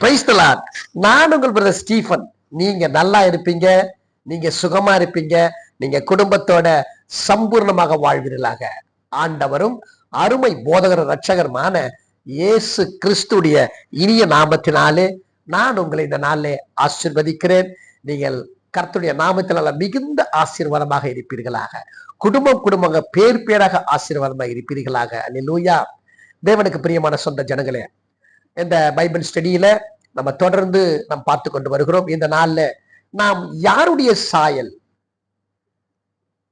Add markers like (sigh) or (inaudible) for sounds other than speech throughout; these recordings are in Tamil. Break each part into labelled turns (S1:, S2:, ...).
S1: பிரைஸ்தலார் நான் உங்கள் பிரதர் ஸ்டீஃபன் நீங்க நல்லா இருப்பீங்க நீங்க சுகமா இருப்பீங்க நீங்க குடும்பத்தோட சம்பூர்ணமாக வாழ்வீர்களாக. ஆண்டவரும் அருமை போதகர் ரட்சகருமான இயேசு கிறிஸ்துடைய இனிய நாமத்தினாலே நான் உங்களை இந்த நாளிலே ஆசிர்வதிக்கிறேன். நீங்கள் கர்த்துடைய நாமத்தினால மிகுந்த ஆசீர்வாதமாக இருப்பீர்களாக. குடும்பம் குடும்பங்க பேர் பேராக ஆசீர்வாதமாக இருப்பீர்களாக. அல்லேலூயா தேவனுக்கு பிரியமான சொந்த ஜனங்களே இந்த பைபிள் ஸ்டடியில நம்ம தொடர்ந்து நாம் பார்த்து கொண்டு வருகிறோம். இந்த நாள்ல நாம் யாருடைய சாயல்?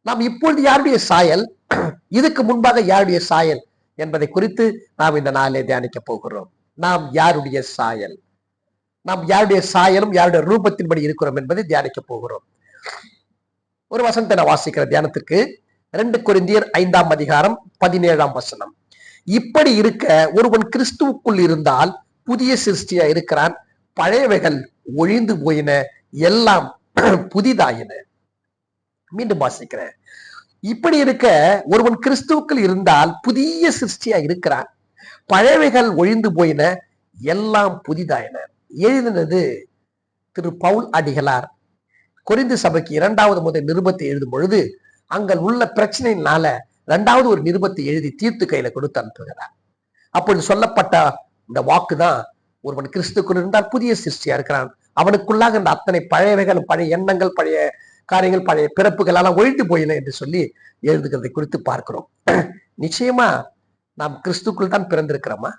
S1: நாம் இப்பொழுது யாருடைய சாயல்? இதுக்கு முன்பாக யாருடைய சாயல் என்பதை குறித்து நாம் இந்த நாளிலே தியானிக்க போகிறோம். நாம் யாருடைய சாயல்? நாம் யாருடைய சாயலும் யாருடைய ரூபத்தின்படி இருக்கிறோம் என்பதை தியானிக்க போகிறோம். ஒரு வசனத்தை நான் வாசிக்கிற தியானத்திற்கு ரெண்டு குறிந்தியர் ஐந்தாம் அதிகாரம் பதினேழாம் வசனம். இப்படி இருக்க ஒருவன் கிறிஸ்துவுக்குள் இருந்தால் புதிய சிருஷ்டியா இருக்கிறான். பழையவைகள் ஒழிந்து போயின எல்லாம் (clears throat) புதிதாயின. மீண்டும் வாசிக்கிறேன். இப்படி இருக்க ஒருவன் கிறிஸ்துவுக்குள் இருந்தால் புதிய சிருஷ்டியா இருக்கிறான். பழையவைகள் ஒழிந்து போயின எல்லாம் புதிதாயின. எழுதினது திரு பவுல் அடிகளார். குறிந்து சபைக்கு இரண்டாவது முதல் நிருபத்தை எழுதும் பொழுது அங்கள் உள்ள பிரச்சனையினால ரெண்டாவது ஒரு நிருபத்தை எழுதி தீர்த்து கையில கொடுத்து அனுப்புகிறார். அப்பொழுது சொல்லப்பட்ட இந்த வாக்கு தான் ஒருவன் கிறிஸ்துக்குள் இருந்தால் புதிய சிருஷ்டியா இருக்கிறான். அவனுக்குள்ளாக இந்த அத்தனை பழையவைகள் பழைய எண்ணங்கள் பழைய காரியங்கள் பழைய பிறப்புகள் எல்லாம் ஒழிந்து போயின என்று சொல்லி எழுதுகிறதை குறித்து பார்க்கிறோம். (clears throat) நிச்சயமா நாம் கிறிஸ்துக்குள் தான் பிறந்திருக்கிறோமா?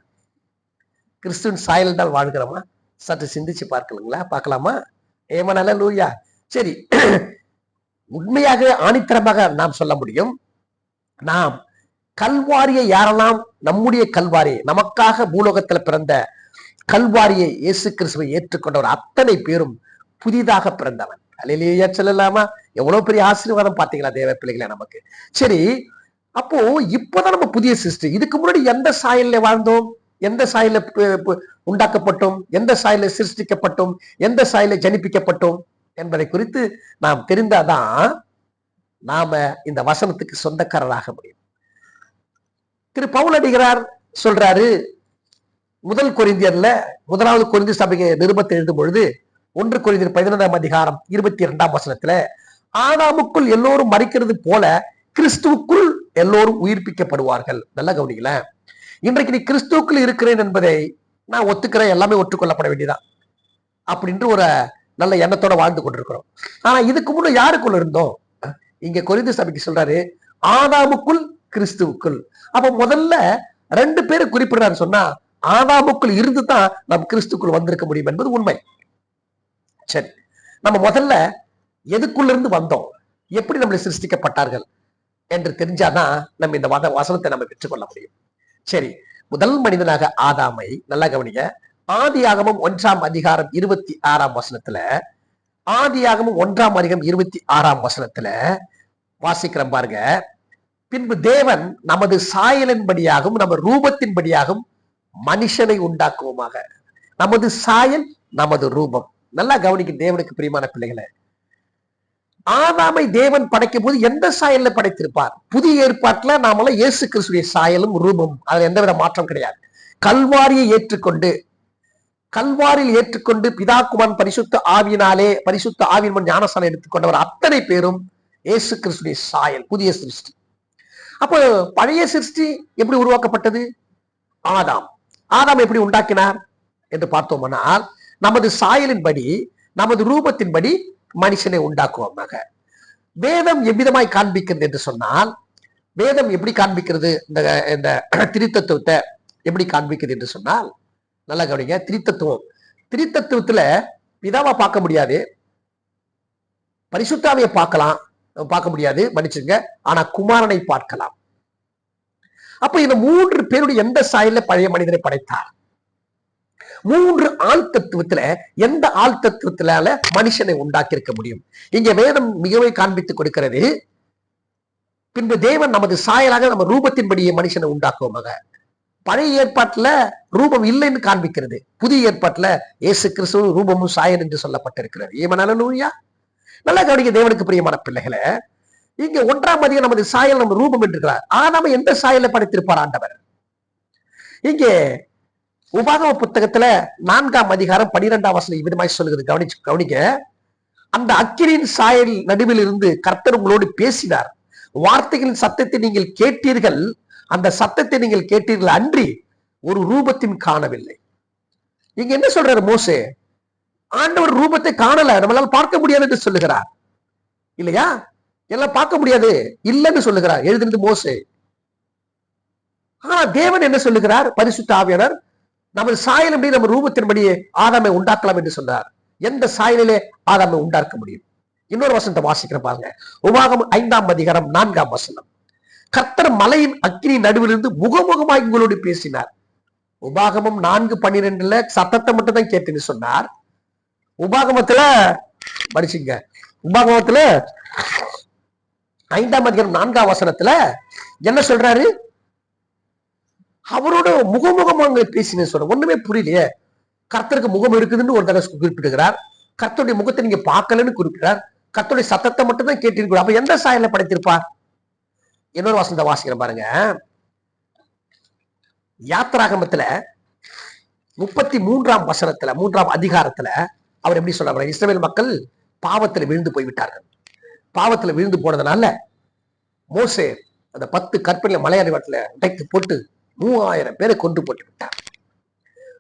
S1: கிறிஸ்துவின் சாயல் தான் வாழ்கிறோமா? சற்று சிந்திச்சு பார்க்கலுங்களா பார்க்கலாமா? ஏமனால லூயா சரி. (clears throat) உண்மையாக ஆணித்தரமாக நாம் சொல்ல முடியும். நாம் கல்வாரியை யாரெல்லாம் நம்முடைய கல்வாரியை நமக்காக பூலோகத்துல பிறந்த கல்வாரியை இயேசு கிறிஸ்துவை ஏற்றுக்கொண்டவர் அத்தனை பேரும் புதிதாக பிறந்தவன் அலையிலேயே சொல்லலாமா? எவ்வளவு பெரிய ஆசீர்வாதம் பாத்தீங்களா தேவ பிள்ளைகளை நமக்கு. சரி அப்போ இப்போதான் நம்ம புதிய சிருஷ்டி. இதுக்கு முன்னாடி எந்த சாயல்ல வாழ்ந்தோம்? எந்த சாயல உண்டாக்கப்பட்டோம்? எந்த சாயல சிருஷ்டிக்கப்பட்டோம்? எந்த சாயல ஜனிப்பிக்கப்பட்டோம்? என்பதை குறித்து நாம் தெரிந்தாதான் நாம இந்த வசனத்துக்கு சொந்தக்காரராக முடியும். திரு பவுல் அடிகிறார் சொல்றாரு முதல் கொரிந்தியர்ல முதலாவது கொரிந்தி சபையை நிருபத்தை எழுதும் பொழுது ஒன்று கொரிந்தியர் பதினொன்றாம் அதிகாரம் இருபத்தி இரண்டாம் வசனத்துல ஆதாமுக்குள் எல்லோரும் மறிக்கிறது போல கிறிஸ்துவுக்குள் எல்லோரும் உயிர்ப்பிக்கப்படுவார்கள். நல்லா கவனிக்கல. இன்றைக்கு நீ கிறிஸ்துவுக்குள் இருக்கிறேன் என்பதை நான் ஒத்துக்கிறேன் எல்லாமே ஒற்றுக்கொள்ளப்பட வேண்டியதான் அப்படின்ற ஒரு நல்ல எண்ணத்தோட வாழ்ந்து கொண்டிருக்கிறோம். ஆனா இதுக்கு முன்னே யாருக்குள்ள இருந்தோம்? இங்க கொரிந்து சபைக்கு சொல்றாரு ஆதாமுக்குள் கிறிஸ்துவுக்குள். அப்ப முதல்ல ரெண்டு பேரை குறிப்பிடுறாரு சொன்னா ஆதாமுக்குள் இருந்து தான் நம் கிறிஸ்துக்குள் வந்திருக்க முடியும் என்பது உண்மை. சரி நம்ம முதல்ல எதுக்குள்ள இருந்து வந்தோம்? எப்படி நம்மளை சிருஷ்டிக்கப்பட்டார்கள் என்று தெரிஞ்சாதான் நம்ம இந்த வத வசனத்தை நம்ம பெற்றுக்கொள்ள முடியும். சரி முதல் மனிதனாக ஆதாமை நல்லா கவனிங்க. ஆதி ஆகமும் ஒன்றாம் அதிகாரம் இருபத்தி ஆறாம் வசனத்துல ஆதியாகமும் ஒன்றாம் அதிகம் இருபத்தி ஆறாம் வசனத்துல வாசிக்கிறோம் பாருங்க. பின்பு தேவன் நமது சாயலின்படியாகவும் நம்ம ரூபத்தின்படியாகவும் மனுஷனை உண்டாக்குவோமாக. நமது சாயல் நமது ரூபம். நல்லா கவனிக்க தேவனுக்கு பிரியமான பிள்ளைகளை. ஆதாமை தேவன் படைக்கும் போது எந்த சாயல்ல படைத்திருப்பார்? புதிய ஏற்பாட்டுல நாமெல்லாம் இயேசு கிறிஸ்துடைய சாயலும் ரூபம் அதுல எந்தவித மாற்றம் கிடையாது. கல்வாரியை ஏற்றுக்கொண்டு கல்வாரில் ஏற்றுக்கொண்டு பிதாக்குமான் பரிசுத்த ஆவியினாலே பரிசுத்த ஆவியின் ஞானசாலை எடுத்துக்கொண்டவர் அத்தனை பேரும் இயேசு கிறிஸ்துடைய சாயல் புதிய சிருஷ்டி. அப்போ பழைய சிருஷ்டி எப்படி உருவாக்கப்பட்டது? ஆதாம். ஆதாம் எப்படி உண்டாக்கினார் என்று பார்த்தோம்னால் நமது சாயலின்படி நமது ரூபத்தின்படி மனுஷனை உண்டாக்குவோமாக. வேதம் எவ்விதமாய் காண்பிக்கிறது என்று சொன்னால் வேதம் எப்படி காண்பிக்கிறது? இந்த இந்த திருத்தத்துவத்தை எப்படி காண்பிக்கிறது என்று சொன்னால் நல்லா கவனிங்க. திரித்தத்துவம். திரித்தத்துவத்துல பிதாவை பார்க்க முடியாது. பரிசுத்தாவையை பார்க்கலாம். பார்க்க முடியாது. மன்னிச்சுங்க ஆனா குமாரனை பார்க்கலாம். அப்ப இந்த மூன்று பேருடைய எந்த சாயல்ல பழைய மனிதனை படைத்தார்? மூன்று ஆள் தத்துவத்துல எந்த ஆள் தத்துவத்தினால மனுஷனை உண்டாக்கி இருக்க முடியும்? இங்க வேதம் மிகவும் காண்பித்துக் கொடுக்கிறது. பின்பு தேவன் நமது சாயலாக நம்ம ரூபத்தின்படியே மனுஷனை உண்டாக்குவோமாக. பழைய ஏற்பாட்டுல ரூபம் இல்லைன்னு காண்பிக்கிறது. புதிய ஏற்பாட்டுல இயேசு கிறிஸ்துவ ரூபமும் சாயர் என்று சொல்லப்பட்டிருக்கிறது. ஏமனாலூயா நல்லா கவனிக்க தேவனுக்கு பிரியமான பிள்ளைகளை இங்க ஒன்றாம் அதிகம் நமது சாயல் நம்ம ரூபம் என்றுகிறார் ஆனா நம்ம எந்த சாயலை படைத்திருப்பார் ஆண்டவர்? இங்கே உபாகம புத்தகத்துல நான்காம் அதிகாரம் பனிரெண்டாம் வசனம் இவ்விதமாய் சொல்லுகிறது கவனிச்சு கவனிக்க அந்த அக்கினியின் சாயல் நடுவில் இருந்து கர்த்தர் உங்களோடு பேசினார். வார்த்தைகளின் சத்தத்தை நீங்கள் கேட்டீர்கள். அந்த சத்தத்தை நீங்கள் கேட்டீர்கள் அன்றி ஒரு ரூபத்தின் காணவில்லை. இங்க என்ன சொல்றாரு மோசே? ஆண்டவர் ரூபத்தை காணல நம்மளால பார்க்க முடியாது என்று சொல்லுகிறார். இல்லையா? எல்லாம் பார்க்க முடியாது இல்லைன்னு சொல்லுகிறார் எழுதினது மோசே. ஆனா தேவன் என்ன சொல்லுகிறார்? பரிசுத்த ஆவியாளர் நமது சாயலின்படி நம்ம ரூபத்தின்படியே ஆதாமை உண்டாக்கலாம் என்று சொன்னார். எந்த சாயலிலே ஆதாமை உண்டாக்க முடியும்? இன்னொரு வசனத்தை வாசிக்கிற பாருங்க. உபாகம் ஐந்தாம் அதிகாரம் நான்காம் வசனம். கர்த்தர் மலையின் அக்கினி நடுவிலிருந்து முகமுகமாய் உங்களோடு பேசினார். உபாகமம் நான்கு பன்னிரெண்டுல சத்தத்தை மட்டும் தான் கேட்டுன்னு சொன்னார். உபாகமத்துல படிச்சுங்க. உபாகமத்துல ஐந்தாம் அதிகாரம் நான்காம் வசனத்துல என்ன சொல்றாரு? அவரோட முகமுகமாக பேசினு சொல்ற ஒண்ணுமே புரியலையே. கர்த்தருக்கு முகம் இருக்குதுன்னு ஒரு தடவை குறிப்பிடுகிறார் கர்த்தருடைய முகத்தை நீங்க பார்க்கலன்னு குறிப்பிட்டார் கர்த்தருடைய சத்தத்தை மட்டும் தான் கேட்டிருக்கிறார். அப்ப எந்த சாயல படைத்திருப்பார்? இன்னொரு வசந்த வாசிக்கிறேன் பாருங்க. யாத்திராகமத்துல முப்பத்தி மூன்றாம் வசனத்துல மூன்றாம் அதிகாரத்துல அவர் எப்படி சொல்றாரு இஸ்ரேல் மக்கள் பாவத்துல விழுந்து போய்விட்டார்கள். பாவத்துல விழுந்து போனதுனால மோசே அந்த பத்து கற்பனை மலையறிவட்டில உடைத்து போட்டு மூவாயிரம் பேரை கொண்டு போட்டு விட்டார்.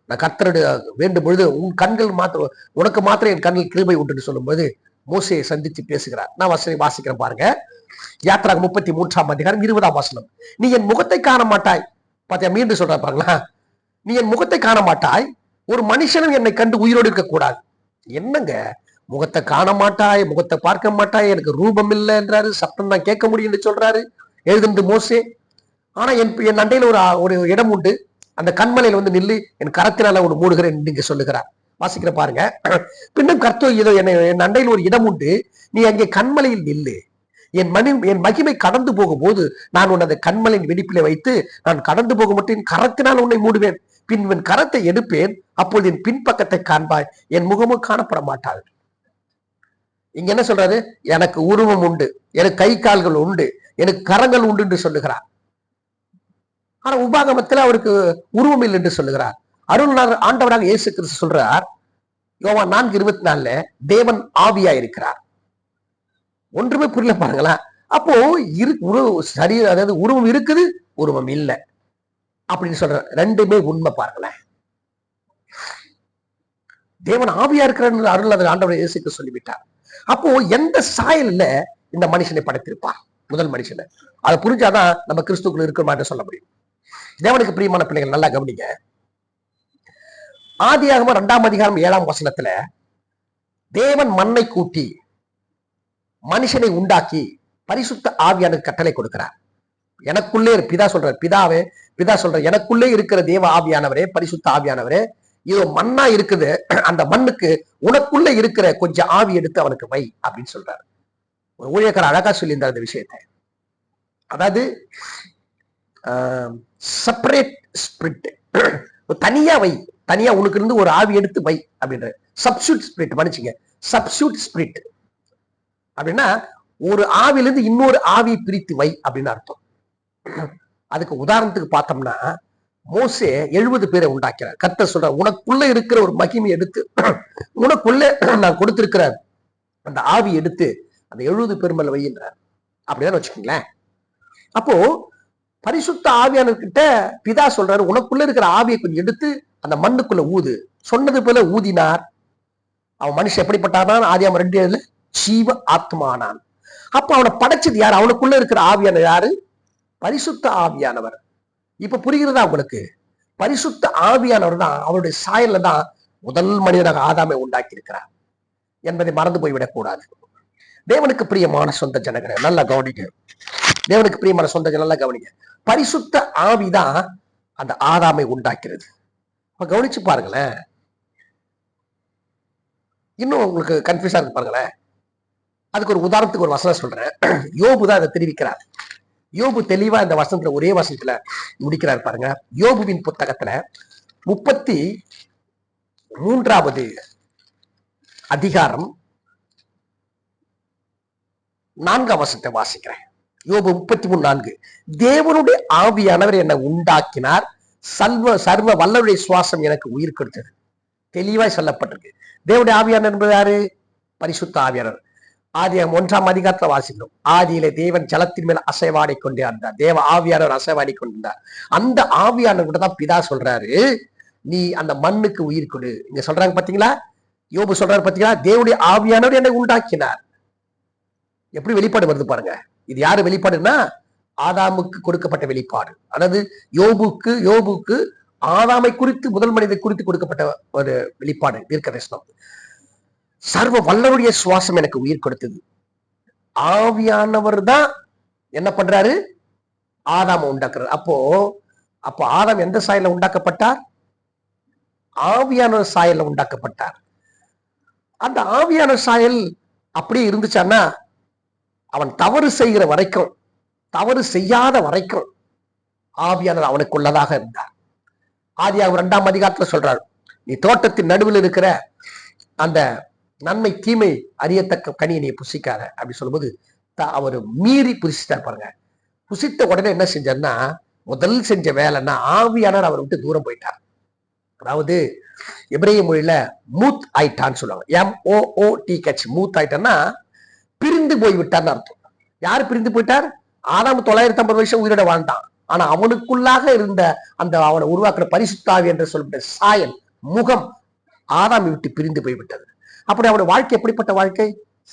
S1: நான் கர்த்தரடு வேண்டும் பொழுது உன் கண்கள் மாத்திர உனக்கு மாத்திரம் என் கண்கள் கிருபை உண்டுன்னு சொல்லும்போது மோசையை சந்தித்து பேசுகிறார். நான் வசதி வாசிக்கிறேன் பாருங்க. யாத்திராக முப்பத்தி மூன்றாம் அதிகாரம் இருபதாம் வசனம். நீ என் முகத்தை காண மாட்டாய் பாத்தியா மீண்டும் சொல்ற பாருங்களா. நீ என் முகத்தை காண மாட்டாய் ஒரு மனுஷனும் என்னை கண்டு உயிரோடு இருக்க கூடாது. என்னங்க? முகத்தை காண மாட்டாய் முகத்தை பார்க்க மாட்டாய் எனக்கு ரூபம் இல்லைன்றாரு சப்தம் தான் கேட்க முடியும்னு சொல்றாரு. எழுதுந்து மோசே. ஆனா என் என் அண்டையில ஒரு ஒரு இடம் உண்டு. அந்த கண்மலையில வந்து நில்லு என் கரத்தினால ஒரு மூடுகிறேன் நீங்க சொல்லுகிறார். வாசிக்கிற பாருங்க. பின்னும் கர்த்தோ இதோ என்னை என் அண்டையில் ஒரு இடம் உண்டு. நீ அங்கே கண்மலையில் நில்லு. என் மணி என் மகிமை கடந்து போகும்போது நான் உனது கண்மலின் வெடிப்பிலே வைத்து நான் கடந்து போக மட்டும் என் கரத்தினால் உன்னை மூடுவேன். பின் என் கரத்தை எடுப்பேன். அப்பொழுது என் பின்பக்கத்தை காண்பாய். என் முகமும் காணப்பட மாட்டாள் இங்க என்ன சொல்றாரு? எனக்கு உருவம் உண்டு. எனக்கு கை கால்கள் உண்டு. எனக்கு கரங்கள் உண்டு என்று சொல்லுகிறார். ஆனா உபாகமத்தில் அவருக்கு உருவம் இல்லை என்று சொல்லுகிறார். அருள்நாள் ஆண்டவராக இயேசு கிறிஸ்து சொல்றார் யோவா நான்கு இருபத்தி நாலுல தேவன் ஆவியா இருக்கிறார் ஒன்றுமே புரியல பாருங்களேன் அப்போ இரு உருவ சரி அதாவது உருவம் இருக்குது உருவம் இல்லை. அப்படின்னு சொல்ற ரெண்டுமே உண்மை பாருங்களேன். தேவன் ஆவியா இருக்கிற அருள் அதை ஆண்டவர் இயேசுக்கு சொல்லிவிட்டார். அப்போ எந்த சாயல்ல இந்த மனுஷனை படைத்திருப்பார்? முதல் மனுஷனை. அதை புரிஞ்சாதான் நம்ம கிறிஸ்துக்குள்ள இருக்கிற மாதிரி சொல்ல முடியும். தேவனுக்கு பிரியமான பிள்ளைகள் நல்லா கவனிங்க. ஆதியாகம இரண்டாம் அதிகாரம் ஏழாம் வசனத்துல தேவன் மண்ணை கூட்டி மனுஷனை உண்டாக்கி பரிசுத்த ஆவியானுக்கு கட்டளை கொடுக்கிறார். எனக்குள்ளே பிதா சொல்றார் பிதாவே பிதா சொல்ற எனக்குள்ளே இருக்கிற தேவ ஆவியானவரே பரிசுத்த ஆவியானவரே இது மண்ணா இருக்குது அந்த மண்ணுக்கு உனக்குள்ள இருக்கிற கொஞ்சம் ஆவி எடுத்து அவனுக்கு வை அப்படின்னு சொல்றாரு. ஒரு ஊழியக்காரர் அழகா சொல்லியிருந்தார் அந்த விஷயத்தை. அதாவது செப்பரேட் ஸ்பிரிட் தனியா வை தனியா உனக்கு இருந்து ஒரு ஆவி எடுத்து வை அப்படின்ற சப்ஸ்டியூட் ஸ்பிரிட் மன்னிச்சுங்க. சப்ஸ்டியூட் ஸ்பிரிட் அப்படின்னா ஒரு ஆவிலிருந்து இன்னொரு ஆவி பிரித்து வை அப்படின்னு அர்த்தம். அதுக்கு உதாரணத்துக்கு பார்த்தோம்னா மோசே எழுபது பேரை உண்டாக்கிறார். கர்த்தர் சொல்ற உனக்குள்ள இருக்கிற ஒரு மகிமை எடுத்து உனக்குள்ள நான் கொடுத்திருக்கிற அந்த ஆவி எடுத்து அந்த எழுபது பேர் மேல வையின்றார். அப்படிதான் வச்சுக்கோங்களேன். அப்போ பரிசுத்த ஆவியானவர்கிட்ட பிதா சொல்றாரு உனக்குள்ள இருக்கிற ஆவியை கொஞ்சம் எடுத்து அந்த மண்ணுக்குள்ள ஊது. சொன்னது போல ஊதினார். அவன் மனுஷன் எப்படிப்பட்டானான் ஆதியாம ரெண்டு ஜீவ ஆத்மானான். அப்ப அவனை படைச்சது யார்? அவனுக்குள்ள இருக்கிற ஆவியான யாரு? பரிசுத்த ஆவியானவர். இப்ப புரிகிறதா உங்களுக்கு? பரிசுத்த ஆவியானவர் தான் அவருடைய சாயல்ல தான் முதல் மனிதனாக ஆதாமை உண்டாக்கி இருக்கிறார் என்பதை மறந்து போய்விடக் கூடாது தேவனுக்கு பிரியமான சொந்த ஜனங்களே நல்லா கவனிக்க தேவனுக்கு பிரியமான சொந்த ஜன நல்லா கவனிக்க பரிசுத்த ஆவிதான் அந்த ஆதாமை உண்டாக்கிறது. அப்ப கவனிச்சு பாருங்களேன். இன்னும் உங்களுக்கு கன்ஃபியூஸா இருக்கு பாருங்களேன். அதுக்கு ஒரு உதாரணத்துக்கு ஒரு வசனம் சொல்றேன். யோபு தான் அதை தெரிவிக்கிறார். யோபு தெளிவா இந்த வசனத்துல ஒரே வசனத்துல முடிக்கிறார் பாருங்க. யோபுவின் புத்தகத்துல முப்பத்தி மூன்றாவது அதிகாரம் நான்காம் வசனத்தை வாசிக்கிறேன். யோபு முப்பத்தி மூணு நான்கு. தேவனுடைய ஆவியானவர் என்னை உண்டாக்கினார். சல்வ சர்வ வல்லவருடைய சுவாசம் எனக்கு உயிர் கொடுத்தது. தெளிவாய் சொல்லப்பட்டிருக்கு. தேவனுடைய ஆவியானவர் என்பது யாரு? பரிசுத்த ஆவியானவர். ஆதி ஒன்றாம் அதிகாரத்துல வாசிக்கிறோம். ஆதியிலே தேவன் ஜலத்தின் மேல் அசைவாடி கொண்டே இருந்தார். தேவ ஆவியானவர் அசைவாடி கொண்டிருந்தார். அந்த ஆவியானவர் கூட தான் பிதா சொல்றாரு நீ அந்த மண்ணுக்கு உயிர் கொடு. இங்க சொல்றாங்க பாத்தீங்களா? யோபு சொல்றாரு பாத்தீங்களா? தேவனுடைய ஆவியானவர் என்னை உண்டாக்கினார். எப்படி வெளிப்பாடு வருது பாருங்க. இது யாரு வெளிப்பாடுன்னா? ஆதாமுக்கு கொடுக்கப்பட்ட வெளிப்பாடு. அதாவது யோபுக்கு யோபுக்கு ஆதாமை குறித்து முதல் மனிதை குறித்து கொடுக்கப்பட்ட ஒரு வெளிப்பாடு தீர்க்க தரிசனம் சர்வ வல்லவருடைய சுவாசம் எனக்கு உயிர் கொடுத்தது. ஆவியானவர் தான் என்ன பண்றாரு? ஆதாம உண்டாக்குறாரு. அப்போ அப்போ ஆதாம் எந்த சாயல்ல உண்டாக்கப்பட்டார்? ஆவியானவர் சாயல்ல உண்டாக்கப்பட்டார். அந்த ஆவியான சாயல் அப்படியே இருந்துச்சான்னா அவன் தவறு செய்கிற வரைக்கும் தவறு செய்யாத வரைக்கும் ஆவியானவர் அவனுக்குள்ளதாக இருந்தார். ஆதியாக இரண்டாம் அதிகாரத்துல சொல்றார் நீ தோட்டத்தின் நடுவில் இருக்கிற அந்த நன்மை தீமை அறியத்தக்க கனியை நீ புசிக்காத அப்படி சொல்லும்போது த- அவர் மீறி புசிச்சிட்டார் பாருங்க. புசித்த உடனே என்ன செஞ்சார்னா முதல் செஞ்ச வேலைன்னா ஆவியானவர் அவரை விட்டு தூரம் போயிட்டார். அதாவது எபிரேய மொழியில மூத் ஆயிட்டான்னு சொல்லுவாங்க. எம் ஓ ஓ டி கச் மூத் ஆயிட்டான்னா பிரிந்து போய் விட்டார்னு அர்த்தம். யார் பிரிந்து போயிட்டார்? ஆதாம் தொள்ளாயிரத்தி ஐம்பது வருஷம் உயிரிட வாழ்ந்தான். ஆனா அவனுக்குள்ளாக இருந்த அந்த அவனை உருவாக்குற பரிசுத்தாவி என்று சொல்லப்பட்ட சாயல் முகம் ஆதாமை விட்டு பிரிந்து போய்விட்டது. அப்படி அவருடைய வாழ்க்கை எப்படிப்பட்ட வாழ்க்கை?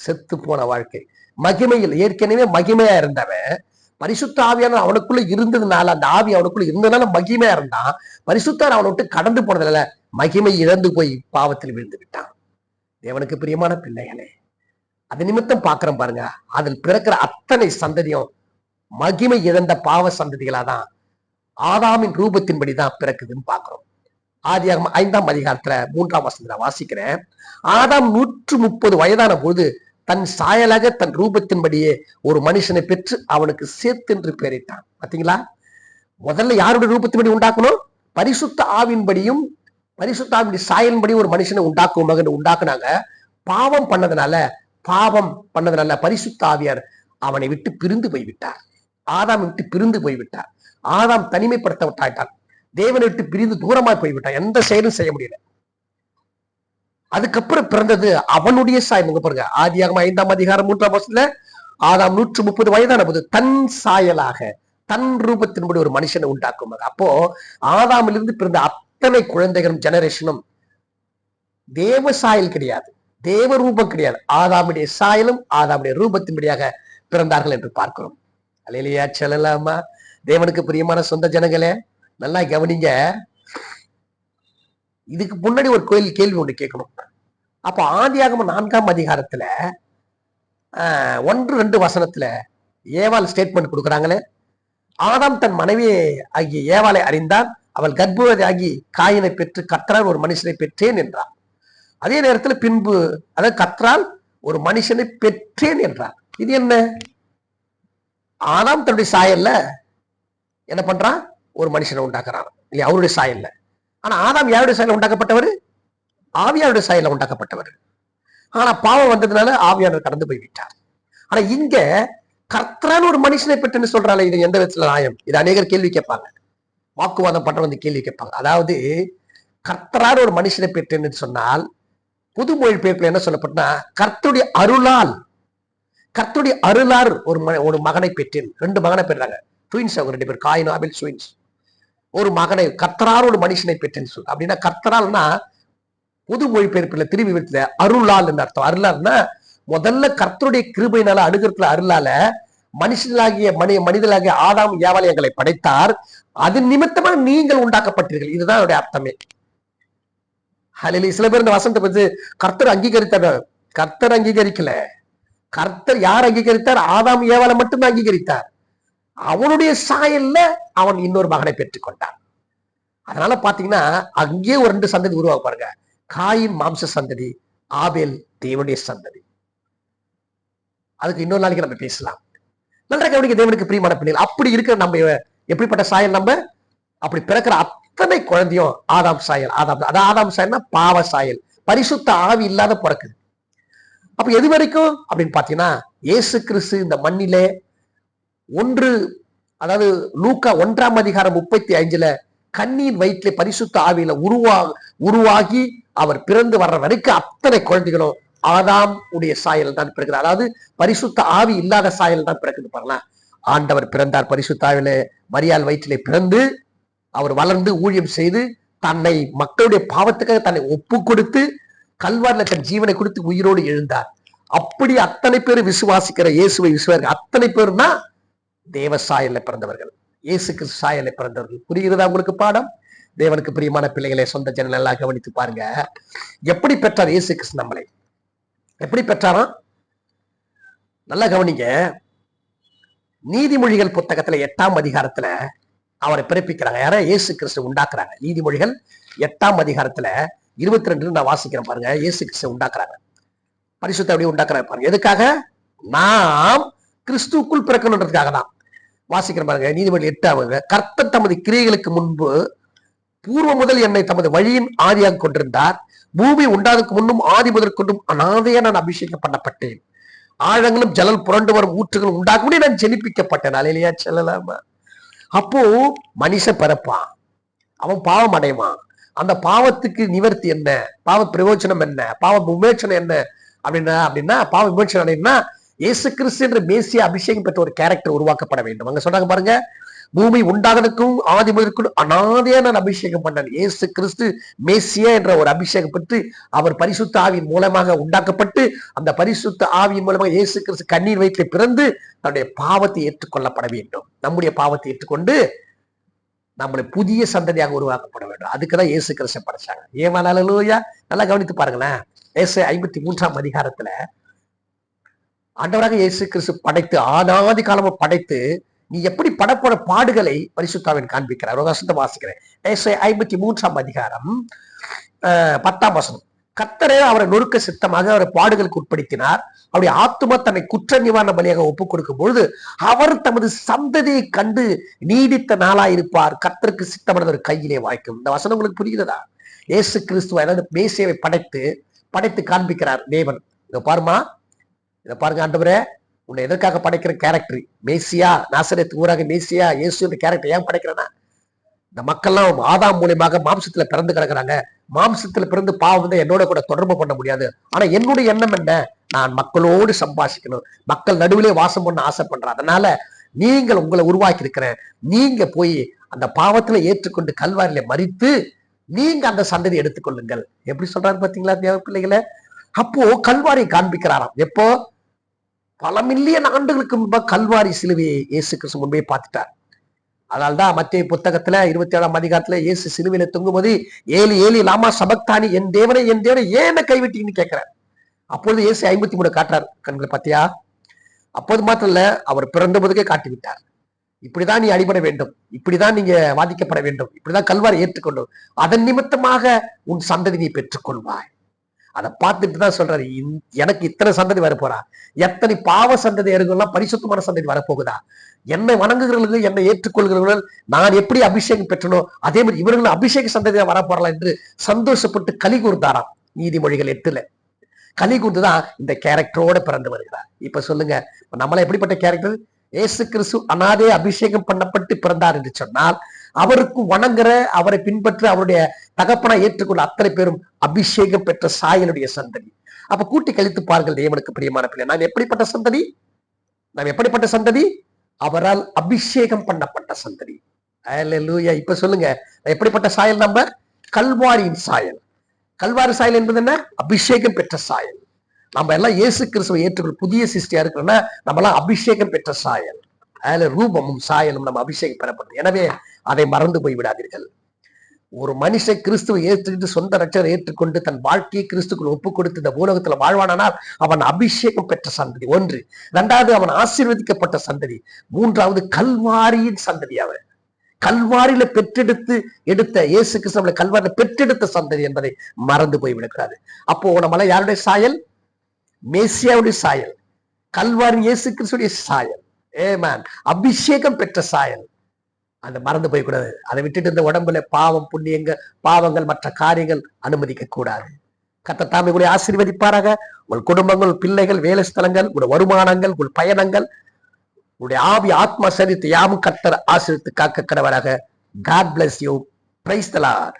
S1: செத்து போன வாழ்க்கை. மகிமையில் ஏற்கனவே மகிமையா இருந்தவன் பரிசுத்த ஆவியான அவனுக்குள்ள இருந்ததுனால அந்த ஆவி அவனுக்குள்ள இருந்ததுனால மகிமையா இருந்தான். பரிசுத்தார் அவனை விட்டு கடந்து போனதுல மகிமை இழந்து போய் பாவத்தில் விழுந்து விட்டான். தேவனுக்கு பிரியமான பிள்ளைகளே அது நிமித்தம் பாக்குறோம் பாருங்க. அதில் பிறக்கிற அத்தனை சந்ததியும் மகிமை இழந்த பாவ சந்ததிகளா தான் ஆதாமின் ரூபத்தின்படி தான் பிறக்குதுன்னு பாக்குறோம் ஆதியாகமம் ஐந்தாம் அதிகாரத்துல மூன்றாம் வசனத்துல வாசிக்கிறேன். ஆதாம் நூற்று முப்பது வயதான பொழுது தன் சாயலாக தன் ரூபத்தின்படியே ஒரு மனுஷனை பெற்று அவனுக்கு சேர்த்து என்று பெயரிட்டான். பாத்தீங்களா? முதல்ல யாருடைய ரூபத்தின்படி உண்டாக்கணும்? பரிசுத்த ஆவின்படியும் பரிசுத்த ஆவின் சாயலின்படி ஒரு மனுஷனை உண்டாக்கும் மகன் உண்டாக்குனாங்க. பாவம் பண்ணதுனால பாவம் பண்ணதுனால பரிசுத்த ஆவியார் அவனை விட்டு பிரிந்து போய்விட்டார். ஆதாம் விட்டு பிரிந்து போய்விட்டார். ஆதாம் தனிமைப்படுத்தப்பட்டாயிட்டான். தேவனை விட்டு பிரிந்து தூரமாய் போய்விட்டான். எந்த செயலும் செய்ய முடியல. அதுக்கப்புறம் பிறந்தது அவனுடைய சாயம் பாருங்க. ஆதியாகம் ஐந்தாம் அதிகாரம் மூன்றாம் வருஷத்துல ஆதாம் நூற்று முப்பது வயதான போது தன் சாயலாக தன் ரூபத்தின்படி ஒரு மனுஷனை உண்டாக்கும். அப்போ ஆதாமிலிருந்து பிறந்த அத்தனை குழந்தைகளும் ஜெனரேஷனும் தேவ சாயல் கிடையாது. தேவ ரூபம் கிடையாது. ஆதாமுடைய சாயலும் ஆதாமுடைய ரூபத்தின்படியாக பிறந்தார்கள் என்று பார்க்கிறோம். அலையிலையா செல்லலாமா? தேவனுக்கு பிரியமான சொந்த ஜனங்களே நல்லா கவனிங்க. இதுக்கு முன்னாடி ஒரு கோயில் கேள்வி ஒன்று கேட்கணும். அப்ப ஆதியாகம நான்காம் அதிகாரத்துல ஒன்று ரெண்டு வசனத்துல ஏவாள் ஸ்டேட்மெண்ட் கொடுக்குறாங்களே. ஆதாம் தன் மனைவி ஆகிய ஏவாளை அறிந்தான். அவள் கர்ப்பவதி ஆகி காயினை பெற்று கற்றால் ஒரு மனுஷனை பெற்றேன் என்றார். அதே நேரத்துல பின்பு அதாவது கற்றால் ஒரு மனுஷனை பெற்றேன் என்றார். இது என்ன? ஆதாம் தன்னுடைய சாயல்ல என்ன பண்றான்? ஒரு மனுஷனை உண்டாக்குறான். இல்லையா? அவருடைய சாயல்ல. ஆனா ஆதாம் யாருடைய சாயல உண்டாக்கப்பட்டவர்? ஆவியாருடைய சாயல்ல உண்டாக்கப்பட்டவர். ஆனா பாவம் வந்ததுனால ஆவியானவர் கடந்து போய் விட்டார் ஆனா இங்க கர்த்தரான ஒரு மனுஷனை பெற்றுன்னு சொல்றாங்க இது எந்த விதத்துல நியாயம்? இது அநேகர் கேள்வி கேட்பாங்க. வாக்குவாதம் பண்ற வந்து கேள்வி கேட்பாங்க. அதாவது கர்த்தரான ஒரு மனுஷனை பெற்றேன்னு சொன்னால் புது மொழிபெயர்ப்புல என்ன சொல்லப்பட்டா கர்த்தருடைய அருளால் கர்த்தருடைய அருளார் ஒரு ம- ஒரு மகனை பெற்றேன். ரெண்டு மகனை பெற்றாங்க. ட்வின்ஸ் அவங்க ரெண்டு பேர் காயின் ஆபில் ட்வின்ஸ் ஒரு மகனை கர்த்தரால் ஒரு மனுஷனை பெற்றேன்னு சொல்லு அப்படின்னா கர்த்தரால்னா புது மொழிபெயர்ப்பில் திரும்பி விடுத்துல அருளால் அர்த்தம். அருளால்னா முதல்ல கர்த்தருடைய கிருபையினால அணுகிறதுல அருளால மனுஷனாகிய மனி மனிதனாகிய ஆதாம் ஏவாலயங்களை படைத்தார். அது நிமித்தமா நீங்கள் உண்டாக்கப்பட்டீர்கள். இதுதான் அவருடைய அர்த்தமே. அதில் சில பேர் இந்த வசனத்தை பற்றி கர்த்தர் அங்கீகரித்தார் கர்த்தர் அங்கீகரிக்கல. கர்த்தர் யார் அங்கீகரித்தார்? ஆதாம் ஏவாலை மட்டும்தான் அங்கீகரித்தார். அவனுடைய சாயல்ல அவன் இன்னொரு மகனை பெற்றுக்கொண்டான் அதனால பாத்தீங்கன்னா அங்கேயே ஒரு ரெண்டு சந்ததி உருவாக பாருங்க. காயின் மாம்ச சந்ததி ஆபேல் தேவனுடைய சந்ததி. அதுக்கு இன்னொரு நாளைக்கு நம்ம பேசலாம். நல்ல கவனிக்க தேவனுக்கு பிரியமான பிள்ளைகள். அப்படி இருக்கிற நம்ம எப்படிப்பட்ட சாயல் நம்ம? அப்படி பிறக்கிற அத்தனை குழந்தையும் ஆதாம் சாயல் ஆதாம் அதாவது ஆதாம் சாயல்னா பாவ சாயல். பரிசுத்த ஆவி இல்லாத பிறக்குது. அப்ப எது வரைக்கும் அப்படின்னு பாத்தீங்கன்னா இயேசு கிறிஸ்து இந்த மண்ணிலே ஒன்று அதாவது லூக்கா ஒன்றாம் அதிகாரம் முப்பத்தி அஞ்சுல கண்ணீர் வயிற்றிலே பரிசுத்த ஆவியில உருவா உருவாகி அவர் பிறந்து வர்ற வரைக்கும் அத்தனை குழந்தைகளும் ஆதாம் உடைய சாயல் தான் பிறகுது அதாவது பரிசுத்த ஆவி இல்லாத சாயல் தான் பிறக்குது பாருங்களேன் ஆண்டவர் பிறந்தார் பரிசுத்த ஆவியிலே மரியாள் வயிற்றிலே பிறந்து அவர் வளர்ந்து ஊழியம் செய்து தன்னை மக்களுடைய பாவத்துக்காக தன்னை ஒப்பு கொடுத்து கல்வாரில் தன் ஜீவனை கொடுத்து உயிரோடு எழுந்தார். அப்படி அத்தனை பேர் விசுவாசிக்கிற இயேசுவை விசுவாசிக்கிற அத்தனை பேர்னா தேவ சாயல்ல பிறந்தவர்கள். இயேசு கிறிஸ்து சாயல்ல பிறந்தவர்கள். புரிகிறதா உங்களுக்கு பாடம்? தேவனுக்கு பிரியமான பிள்ளைகளை சொந்த ஜன நல்லா கவனித்து பாருங்க. எப்படி பெற்றார் இயேசு கிறிஸ்து நம்மளை? எப்படி பெற்றாராம் நல்லா கவனிங்க. நீதிமொழிகள் புத்தகத்துல எட்டாம் அதிகாரத்துல அவரை பிறப்பிக்கிறாங்க. யாரா? இயேசு கிறிஸ்து உண்டாக்குறாங்க. நீதிமொழிகள் எட்டாம் அதிகாரத்துல இருபத்தி ரெண்டுல நான் வாசிக்கிறேன் பாருங்க. இயேசு கிறிஸ்து உண்டாக்குறாங்க. பரிசுத்த அப்படியே உண்டாக்குறாங்க பாருங்க. எதுக்காக? நாம் கிறிஸ்துக்குள் பிறக்கணுன்றதுக்காக தான். வாசிக்கிற பாருங்க நீதிமொழி எட்டாவது. கர்த்தர் தமது கிரியைகளுக்கு முன்பு பூர்வ முதல் என்னை தமது வழியின் ஆதியாக கொண்டிருந்தார். பூமி உண்டாததுக்கு முன்னும் ஆதி முதல் கொண்டும் அனாதையா நான் அபிஷேகம் பண்ணப்பட்டேன். ஆழங்களும் ஜலல் புரண்டு வரும் ஊற்றுகளும் உண்டாக்கும்படி நான் ஜெனிப்பிக்கப்பட்டேன். அலையிலையா செல்லலாமா? அப்போ மனுஷன் பிறப்பான். அவன் பாவம் அடைவான். அந்த பாவத்துக்கு நிவர்த்தி என்ன? பாவ பிரயோஜனம் என்ன? பாவ விமோச்சனம் என்ன? அப்படின்னா அப்படின்னா பாவ விமோச்சனம் அடையணும்னா இயேசு கிறிஸ்து என்ற மேசிய அபிஷேகம் பெற்ற ஒரு கேரக்டர் உருவாக்கப்பட வேண்டும். அங்க சொன்னாங்க பாருங்க பூமி உண்டாகனுக்கும் ஆதி முதற்கும் அனாதையா நான் அபிஷேகம் பண்ணேன் ஏசு கிறிஸ்து மேசியா என்ற ஒரு அபிஷேகம் பெற்று அவர் பரிசுத்த ஆவியின் மூலமாக உண்டாக்கப்பட்டு அந்த பரிசுத்த ஆவியின் மூலமாக இயேசு கிறிஸ்து கண்ணீர் வயிற்றில் பிறந்து தன்னுடைய பாவத்தை ஏற்றுக்கொள்ளப்பட வேண்டும். நம்முடைய பாவத்தை ஏற்றுக்கொண்டு நம்மளை புதிய சந்ததியாக உருவாக்கப்பட வேண்டும். அதுக்குதான் இயேசு கிறிஸ்து படைச்சாங்க ஏமானாலூயா நல்லா கவனித்து பாருங்களேன். ஏசு ஐம்பத்தி மூன்றாம் அதிகாரத்துல ஆண்டவராக இயேசு கிறிஸ்து படைத்து ஆனாதி காலமும் படைத்து நீ எப்படி படப்போற பாடுகளை பரிசுத்தாவின் காண்பிக்கிறார். ஒரு வசனத்தை வாசிக்கிறேன் ஐம்பத்தி மூன்றாம் அதிகாரம் பத்தாம் வசனம். கத்தரே அவரை நொறுக்க சித்தமாக அவரை பாடுகளுக்கு உட்படுத்தினார். அவருடைய ஆத்தும தன்னை குற்ற நிவாரண பலியாக ஒப்புக் கொடுக்கும் பொழுது அவர் தமது சந்ததியை கண்டு நீடித்த நாளாயிருப்பார் கத்தருக்கு சித்தமானது ஒரு கையிலே வாய்க்கும். இந்த வசனம் உங்களுக்கு புரிகிறதா? இயேசு கிறிஸ்துவ அதாவது மேசேவை படைத்து படைத்து காண்பிக்கிறார் தேவன். இதை பாருமா இதை பாருங்க ஆண்டவரே. உன்னை எதற்காக படைக்கிற கேரக்டர் மேசியா நாசரத்து ஊராக மேசியா இயேசுன்ற கேரக்டர் ஏன் படைக்கிறேன்னா இந்த மக்கள்லாம் ஆதாம் மூலியமாக மாம்சத்துல பிறந்து கிடக்குறாங்க. மாம்சத்துல பிறந்து பாவம் வந்து என்னோட கூட தொடர்பு பண்ண முடியாது. ஆனா என்னுடைய எண்ணம் என்ன? நான் மக்களோடு சம்பாஷிக்கணும். மக்கள் நடுவிலே வாசம் பண்ண ஆசைப்படுறேன் அதனால நீங்கள் உங்களை உருவாக்கி இருக்கிறேன் நீங்க போய் அந்த பாவத்துல ஏற்றுக்கொண்டு கல்வாரில மறித்து நீங்க அந்த சந்ததி எடுத்துக்கொள்ளுங்கள். எப்படி சொல்றாரு பாத்தீங்களா தேவ பிள்ளைகளை அப்போ கல்வாரி காண்பிக்கிறாராம். எப்போ? பல மில்லியன் ஆண்டுகளுக்கு முன்பாக கல்வாரி சிலுவையை இயேசு கிறிஸ்து முன்பே பார்த்துட்டார். அதனால்தான் மத்திய புத்தகத்துல இருபத்தி ஏழாம் அதிகாரத்துல இயேசு சிலுவையில தொங்கும்போது ஏழு ஏழு லாமா சபக்தானி என் தேவனை என் தேவனை ஏன் கைவிட்டீங்கன்னு கேட்கிறார். அப்பொழுது இயேசு ஐம்பத்தி மூணு காட்டுறார். கண்களை பார்த்தியா? அப்போது மாத்திரம் இல்ல அவர் பிறந்த போதுக்கே காட்டி விட்டார் இப்படிதான் நீ அடிபட வேண்டும். இப்படிதான் நீங்க வாதிக்கப்பட வேண்டும். இப்படிதான் கல்வாரி ஏற்றுக்கொண்டும் அதன் நிமித்தமாக உன் சந்ததி நீ பெற்றுக்கொள்வாய். அதை பார்த்துட்டு தான் சொல்றாரு. எனக்கு இத்தனை சந்ததி வரப்போறா? எத்தனை பாவ சந்ததி இருக்குலாம் பரிசுத்தமான சந்ததி வரப்போகுதா? என்னை வணங்குகிறவர்கள் என்னை ஏற்றுக்கொள்கிறவர்கள் நான் எப்படி அபிஷேகம் பெற்றனோ அதே மாதிரி இவர்கள் அபிஷேக சந்ததியா வரப்போறலாம் என்று சந்தோஷப்பட்டு கலி கூர்ந்தாராம். நீதிமொழிகள் எட்டுல. கலி கூர்ந்துதான் இந்த கேரக்டரோட பிறந்து வருகிறார். இப்ப சொல்லுங்க நம்மள எப்படிப்பட்ட கேரக்டர்? இயேசு கிறிஸ்து அனாதே அபிஷேகம் பண்ணப்பட்டு பிறந்தார் என்று சொன்னால் அவருக்கு வணங்குற அவரை பின்பற்ற அவருடைய தகப்பனா ஏற்றுக்கொள்ள அத்தனை பேரும் அபிஷேகம் பெற்ற சாயனுடைய சந்ததி. அப்ப கூட்டி கழித்து பாருங்கள் தேவனுக்கு பிரியமான பிள்ளை நான் எப்படிப்பட்ட சந்ததி? நாம் எப்படிப்பட்ட சந்ததி? அவரால் அபிஷேகம் பண்ணப்பட்ட சந்ததி. லூயா இப்ப சொல்லுங்க எப்படிப்பட்ட சாயல் நம்ம? கல்வாரியின் சாயல். கல்வாரி சாயல் என்பது என்ன? அபிஷேகம் பெற்ற சாயல். நம்ம எல்லாம் இயேசு கிறிஸ்துவை ஏற்றுக்கொள் புதிய சிருஷ்டியா இருக்கிறோம்னா நம்ம எல்லாம் அபிஷேகம் பெற்ற சாயல். அதுல ரூபமும் சாயலும் நம்ம அபிஷேகம் பெறப்படுது எனவே அதை மறந்து போய் விடாதீர்கள் ஒரு மனுஷன் கிறிஸ்துவை ஏற்றுக்கிட்டு சொந்த ரட்சனை ஏற்றுக்கொண்டு தன் வாழ்க்கையை கிறிஸ்துக்குள் ஒப்பு கொடுத்து இந்த பூலகத்துல வாழ்வானானால் அவன் அபிஷேகம் பெற்ற சந்ததி. ஒன்று. இரண்டாவது அவன் ஆசீர்வதிக்கப்பட்ட சந்ததி. மூன்றாவது கல்வாரியின் சந்ததி அவன். கல்வாரியில பெற்றெடுத்து எடுத்த இயேசு கிறிஸ்துவ கல்வாரியில பெற்றெடுத்த சந்ததி என்பதை மறந்து போய் விடக்கூடாது அப்போ நம்மள யாருடைய சாயல்? மேசியாவுடைய சாயல். கல்வாரி இயேசு கிறிஸ்துடைய சாயல். ஏமேன் அபிஷேகம் பெற்ற சாயல். அந்த மறந்து போய்க்கூடாது. அதை விட்டுட்டு இந்த உடம்புல பாவம் புண்ணியங்கள் பாவங்கள் மற்ற காரியங்கள் அனுமதிக்க கூடாது கத்த தாமை உங்களை ஆசீர்வதிப்பாராக. உங்கள் குடும்பங்கள் பிள்ளைகள் வேலை ஸ்தலங்கள் உங்கள் வருமானங்கள் உங்கள் பயணங்கள் உங்களுடைய ஆவி ஆத்மா சரித்து யாவும் கத்தர் ஆசிரித்து காக்க கடவராக காட் பிளஸ் யூ பிரைஸ்தலார்